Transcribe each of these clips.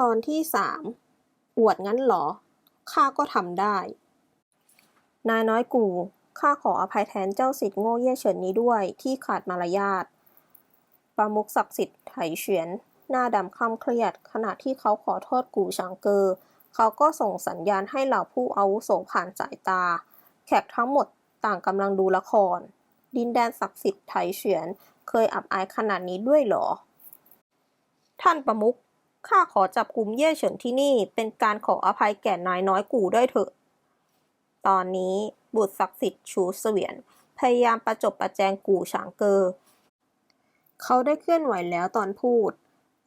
ตอนที่สามอวดงั้นหรอ ข้าก็ทำได้ นายน้อยกู ข้าขออภัยแทนเจ้าสิทธิ์โง่เย่เฉินนี้ด้วยที่ขาดมารยาทประมุขศักดิ์สิทธิ์ไถเฉียน หน้าดำคล้ำเครียด ขณะที่เขาขอโทษกูชางเกอ เขาก็ส่งสัญญาณให้เหล่าผู้อาวุโสผ่านสายตา แขกทั้งหมดต่างกำลังดูละคร ดินแดนศักดิ์สิทธิ์ไถเฉียน เคยอับอายขนาดนี้ด้วยหรอ ท่านประมุข ข้าขอจับกลุ่มเย่เฉินที่นี่เป็นการขออภัยแก่นายน้อยกูด้วยเถอะ ตอนนี้บุตรศักดิ์สิทธิ์ชูเสวียน พยายามประจบประแจงกูฉางเกอ เขาได้เคลื่อนไหวแล้วตอนพูด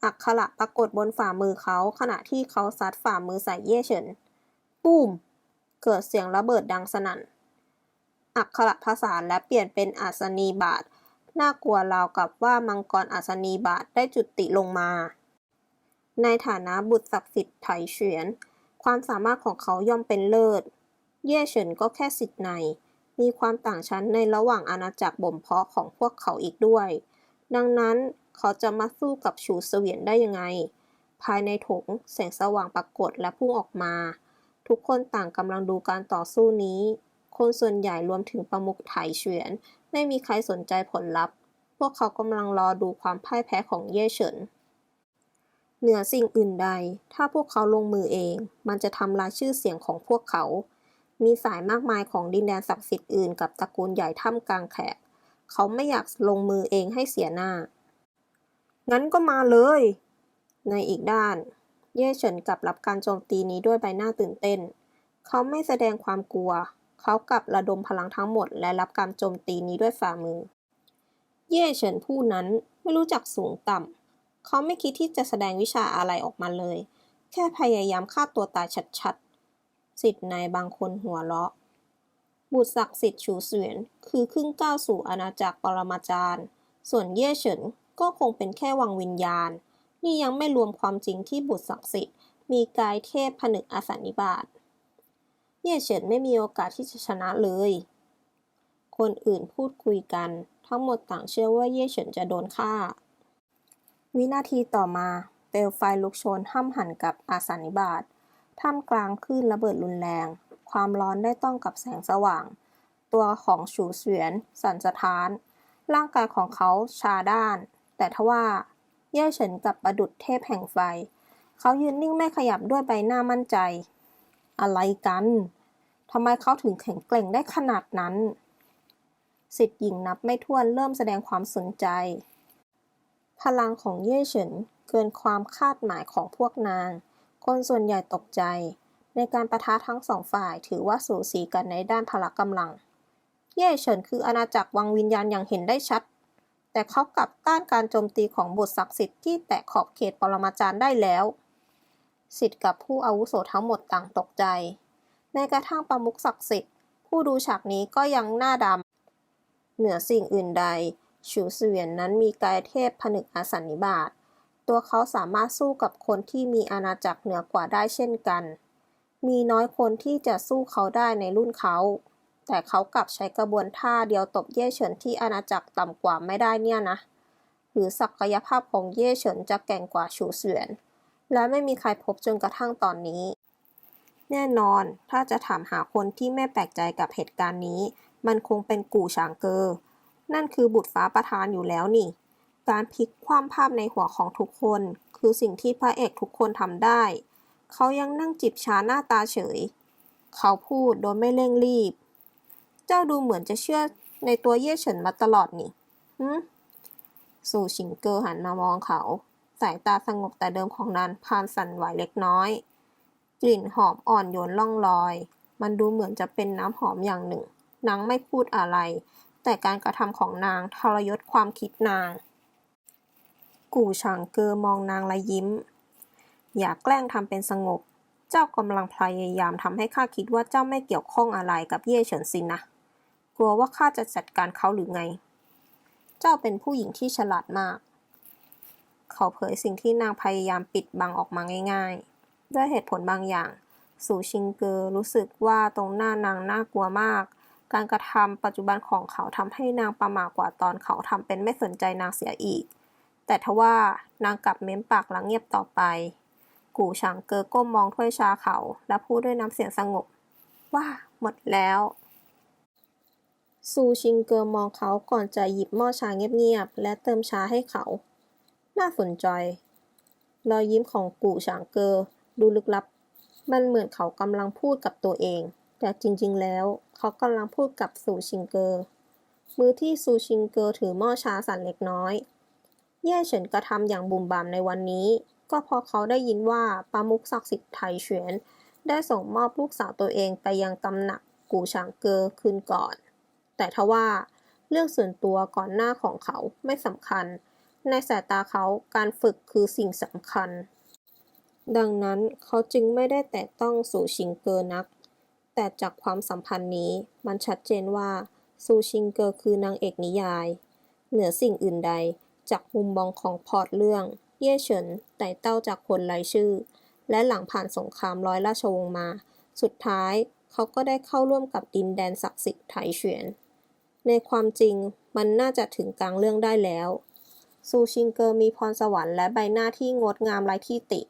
อักขระปรากฏบนฝ่ามือเขาขณะที่เขาซัดฝ่ามือใส่เย่เฉินปุ้ม เกิดเสียงระเบิดดังสนั่น อักขระภาษาและเปลี่ยนเป็นอัศนีบาท น่ากลัวราวกับว่ามังกรอัศนีบาทได้จุติลงมา ในฐานะบุตรศักดิ์สิทธิ์ไถเฉียน ความสามารถของเขาย่อมเป็นเลิศ เย่เฉินก็แค่สิทธิ์ใน มีความต่างชั้นในระหว่างอาณาจักรบ่มเพาะของพวกเขาอีกด้วย ดังนั้นเขาจะมาสู้กับชูเสวียนได้ยังไง ภายในถงแสงสว่างปรากฏและพุ่งออกมา ทุกคนต่างกำลังดูการต่อสู้นี้ คนส่วนใหญ่รวมถึงประมุขไถเฉียน ไม่มีใครสนใจผลลัพธ์ พวกเขากำลังรอดูความพ่ายแพ้ของเย่เฉิน เหนือสิ่งอื่นใด ถ้าพวกเขาลงมือเอง มันจะทำลายชื่อเสียงของพวกเขา มีสายมากมายของดินแดนศักดิ์สิทธิ์อื่นกับตระกูลใหญ่ท่ามกลางแขก เขาไม่อยากลงมือเองให้เสียหน้า งั้นก็มาเลย ในอีกด้าน เย่เฉินกลับรับการโจมตีนี้ด้วยใบหน้าตื่นเต้น เขาไม่แสดงความกลัว เขากลับระดมพลังทั้งหมด และรับการโจมตีนี้ด้วยฝ่ามือ เย่เฉินผู้นั้นไม่รู้จักสูงต่ำ เขาไม่คิดที่จะแสดงวิชาอะไรออกมาเลย แค่พยายามฆ่าตัวตายชัดๆ สิทธิ์ในบางคนหัวเราะ บุตรศักดิ์สิทธิ์ชูเสวียนคือครึ่งก้าวสู่อาณาจักรปรมาจารย์ ส่วนเย่เฉินก็คงเป็นแค่วังวิญญาณ นี่ยังไม่รวมความจริงที่บุตรศักดิ์สิทธิ์มีกายเทพผนึกอสันนิบาต เย่เฉินไม่มีโอกาสที่จะชนะเลย คนอื่นพูดคุยกัน ทั้งหมดต่างเชื่อว่าเย่เฉินจะโดนฆ่า วินาทีต่อมาเปลวไฟลุกโชนห้ำหันกับอาสันนิบาตท่ามกลางคลื่นระเบิดรุนแรง ความร้อนได้ต้องกับแสงสว่าง ตัวของฉูเสวียน สั่นสะท้าน ร่างกายของเขาชาด้าน แต่ทว่า เย่เฉินกับประดุดเทพแห่งไฟ เขายืนนิ่งไม่ขยับด้วยใบหน้ามั่นใจ อะไรกันทำไมเขาถึงแข็งแกร่งได้ขนาดนั้น สิทธิ์หญิงนับไม่ถ้วนเริ่มแสดงความสนใจ พลังของเย่เฉินเกินความคาดหมายของพวกนาง คนส่วนใหญ่ตกใจ ในการประทะทั้งสองฝ่ายถือว่าสูสีกันในด้านพละกำลัง เย่เฉินคืออาณาจักรวังวิญญาณอย่างเห็นได้ชัด แต่เขากลับต้านการโจมตีของบุตรศักดิ์สิทธิ์ที่แตะขอบเขตปรมาจารย์ได้แล้วสิทธิ์กับผู้อาวุโสทั้งหมดต่างตกใจ แม้กระทั่งประมุขศักดิ์สิทธิ์ ผู้ดูฉากนี้ก็ยังหน้าดำ เหนือสิ่งอื่นใด ชูเสวียนนั้นมีกายเทพผนึกอาสันนิบาต ตัวเขาสามารถสู้กับคนที่มีอาณาจักรเหนือกว่าได้เช่นกัน มีน้อยคนที่จะสู้เขาได้ในรุ่นเขา แต่เขากลับใช้กระบวนท่าเดียวตบเย่เฉินที่อาณาจักรต่ำกว่าไม่ได้เนี่ยนะ หรือศักยภาพของเย่เฉินจะแก่งกว่าชูเสวียน และไม่มีใครพบจนกระทั่งตอนนี้ แน่นอน ถ้าจะถามหาคนที่ไม่แปลกใจกับเหตุการณ์นี้ มันคงเป็นกู่ฉางเกอ นั่นคือบุตรฟ้าประธานอยู่แล้วนี่ การพลิกความภาพในหัวของทุกคน คือสิ่งที่พระเอกทุกคนทำได้ เขายังนั่งจิบชาหน้าตาเฉย เขาพูดโดยไม่เร่งรีบ เจ้าดูเหมือนจะเชื่อในตัวเย่เฉินมาตลอดนี่หืมสู่ชิงเกอร์หันมามองเขาสายตาสงบแต่เดิมของนานพานสั่นไหวเล็กน้อย กลิ่นหอมอ่อนโยนล่องลอย มันดูเหมือนจะเป็นน้ำหอมอย่างหนึ่งนางไม่พูดอะไร แต่การกระทำของนางทรยศความคิดนาง กู่ฉางเกอมองนางและยิ้ม อย่าแกล้งทำเป็นสงบ เจ้ากำลังพยายามทำให้ข้าคิดว่าเจ้าไม่เกี่ยวข้องอะไรกับเย่เฉินสินนะ กลัวว่าข้าจะจัดการเขาหรือไง เจ้าเป็นผู้หญิงที่ฉลาดมาก เขาเผยสิ่งที่นางพยายามปิดบังออกมาง่าย ๆ ด้วยเหตุผลบางอย่าง สู่ชิงเกอรู้สึกว่าตรงหน้านางน่ากลัวมาก การกระทำปัจจุบันของเขาทำให้นางประหม่ากว่าตอนเขาทำเป็นไม่สนใจนางเสียอีก แต่ทว่านางกลับเม้มปากและเงียบต่อไป กู่ฉางเกอก้มมองถ้วยชาเขา และพูดด้วยน้ำเสียงสงบ ว่าหมดแล้วซูชิงเกอมองเขาก่อนจะหยิบหม้อชาเงียบๆ และเติมชาให้เขา น่าสนใจ รอยยิ้มของกู่ฉางเกอดูลึกลับ มันเหมือนเขากำลังพูดกับตัวเอง แต่จริงๆ แล้ว เขากำลังพูดกับซูชิงเกอร์มือที่ซูชิงเกอร์ถือหม้อชาสั่นเล็กน้อย แย่เฉินกระทำอย่างบุ่มบามในวันนี้ ก็เพราะเขาได้ยินว่าปามุกศักดิ์สิทธิ์ไทเฉียน ได้ส่งมอบลูกสาวตัวเองไปยังตำหนักกู่ฉางเกอคืนก่อน แต่ทว่าเรื่องส่วนตัวก่อนหน้าของเขาไม่สำคัญ ในสายตาเขาการฝึกคือสิ่งสำคัญ ดังนั้นเขาจึงไม่ได้แตะต้องสู่ชิงเกอร์นัก แต่จากความสัมพันธ์นี้มันชัดเจนว่าซูชิงเกอร์คือนางเอกนิยาย เหนือสิ่งอื่นใด จากมุมมองของพอร์ตเรื่อง เย่เฉินไต่เต้าจากคนไร้ชื่อ และหลังผ่านสงครามร้อยราชวงศ์มา สุดท้ายเขาก็ได้เข้าร่วมกับดินแดนศักดิ์สิทธิ์ไถเฉียน ในความจริงมันน่าจะถึงกลางเรื่องได้แล้ว ซูชิงเกอร์มีพรสวรรค์และใบหน้าที่งดงามไร้ที่ติ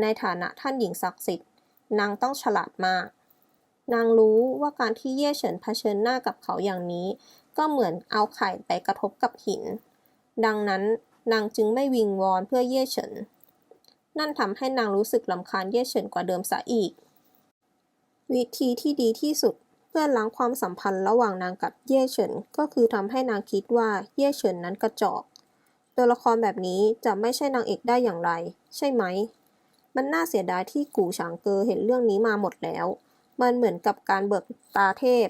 ในฐานะท่านหญิงศักดิ์สิทธิ์นางต้องฉลาดมาก นางรู้ว่าการที่เย่เฉินเผชิญหน้ากับเขาอย่างนี้ ก็เหมือนเอาไข่ไปกระทบกับหิน ดังนั้นนางจึงไม่วิงวอนเพื่อเย่เฉิน นั่นทำให้นางรู้สึกลำคาญเย่เฉินกว่าเดิมซะอีก วิธีที่ดีที่สุดเพื่อล้างความสัมพันธ์ระหว่างนางกับเย่เฉิน ก็คือทำให้นางคิดว่าเย่เฉินนั้นกระจอก ตัวละครแบบนี้จะไม่ใช่นางเอกได้อย่างไร ใช่ไหม มันน่าเสียดายที่กูฉางเกอเห็นเรื่องนี้มาหมดแล้ว มันเหมือนกับการเบิกตาเทพ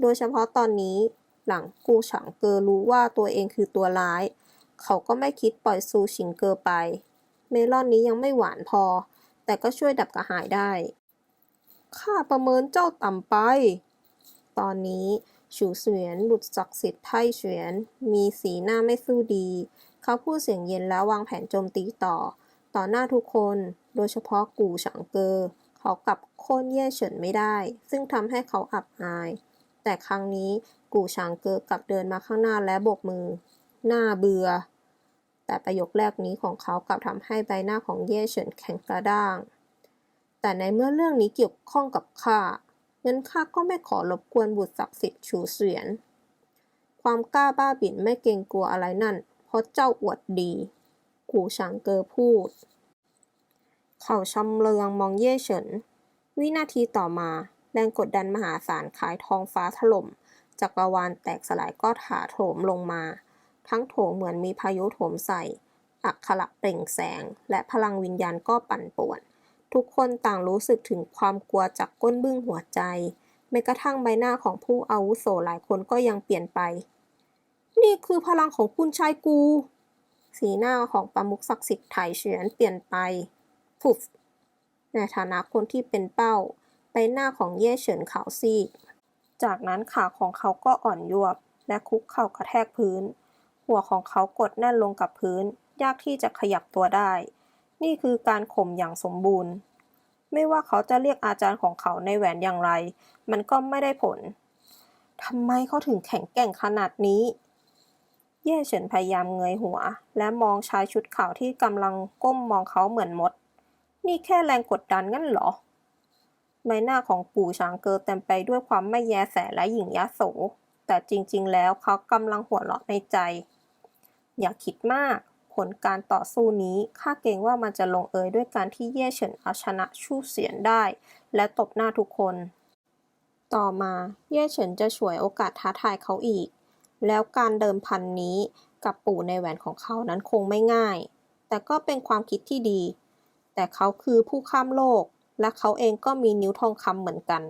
โดยเฉพาะตอนนี้หลังกูฉางเกอรู้ว่าตัวเองคือตัวร้าย เขาก็ไม่คิดปล่อยซูชิงเกอไป เมลอนนี้ยังไม่หวานพอ แต่ก็ช่วยดับกระหายได้ ข้าประเมินเจ้าต่ำไป ตอนนี้ฉูเสวียนหลุดศักดิ์สิทธิ์ไทเฉวียน มีสีหน้าไม่สู้ดี เขาพูดเสียงเย็นแล้ววางแผนโจมตีต่อ ต่อหน้าทุกคน โดยเฉพาะกูฉางเกอ เขากลับ โค่นเย่เฉินไม่ได้ ซึ่งทำให้เขาอับอาย แต่ครั้งนี้กู่ฉางเกอกลับเดินมาข้างหน้าและโบกมือ หน้าเบือแต่ประโยคแรกนี้ของเขากลับทำให้ใบหน้าของเย่เฉินแข็งกระด้าง แต่ในเมื่อเรื่องนี้เกี่ยวข้องกับข้างั้นข้าก็ไม่ขอรบกวนบุตรศักดิ์สิทธิ์ฉูเสวียน ความกล้าบ้าบิ่นไม่เกรงกลัวอะไรนั่น เพราะเจ้าอวดดี กูฉางเกอพูด เขาชำเลืองมองเย่เฉิน วินาทีต่อมา แรงกดดันมหาศาลคล้ายท้องฟ้าถล่ม จักรวาลแตกสลายก็ถาโถมลงมา ทั้งโถเหมือนมีพายุโถมใส่ อักขระเปล่งแสง และพลังวิญญาณก็ปั่นป่วน ทุกคนต่างรู้สึกถึงความกลัวจากก้นบึ้งหัวใจแม้กระทั่งใบหน้าของผู้อาวุโสหลายคนก็ยังเปลี่ยนไป นี่คือพลังของคุณชายกู สีหน้าของประมุขศักดิ์สิทธิ์ไถเฉียนเปลี่ยนไปฟุบ ในฐานะคนที่เป็นเป้า ใบหน้าของเย่เฉินขาวซีดจากนั้นขาของเขาก็อ่อนยวบ และคุกเข่ากระแทกพื้น หัวของเขากดแน่นลงกับพื้น ยากที่จะขยับตัวได้ นี่คือการข่มอย่างสมบูรณ์ ไม่ว่าเขาจะเรียกอาจารย์ของเขาในแหวนอย่างไร มันก็ไม่ได้ผลทำไมเขาถึงแข็งแกร่งขนาดนี้ เย่เฉินพยายามเงยหัว และมองชายชุดขาวที่กำลังก้มมองเขาเหมือนมด นี่แค่แรงกดดันงั้นเหรอ ใบหน้าของปู่ช้างเกอเต็มไปด้วยความไม่แยแสและหยิ่งยโส แต่จริงๆ แล้วเขากำลังหัวเราะในใจ อย่าคิดมาก ผลการต่อสู้นี้ข้าเกรงว่ามันจะลงเอยด้วยการที่เย่เฉินเอาชนะชู่เสียนได้ และตบหน้าทุกคน ต่อมาเย่เฉินจะฉวยโอกาสท้าทายเขาอีก แล้วการเดิมพันนี้กับปู่ในแหวนของเขานั้นคงไม่ง่าย แต่ก็เป็นความคิดที่ดี แต่เขาคือผู้ข้ามโลก และเขาเองก็มีนิ้วทองคำเหมือนกัน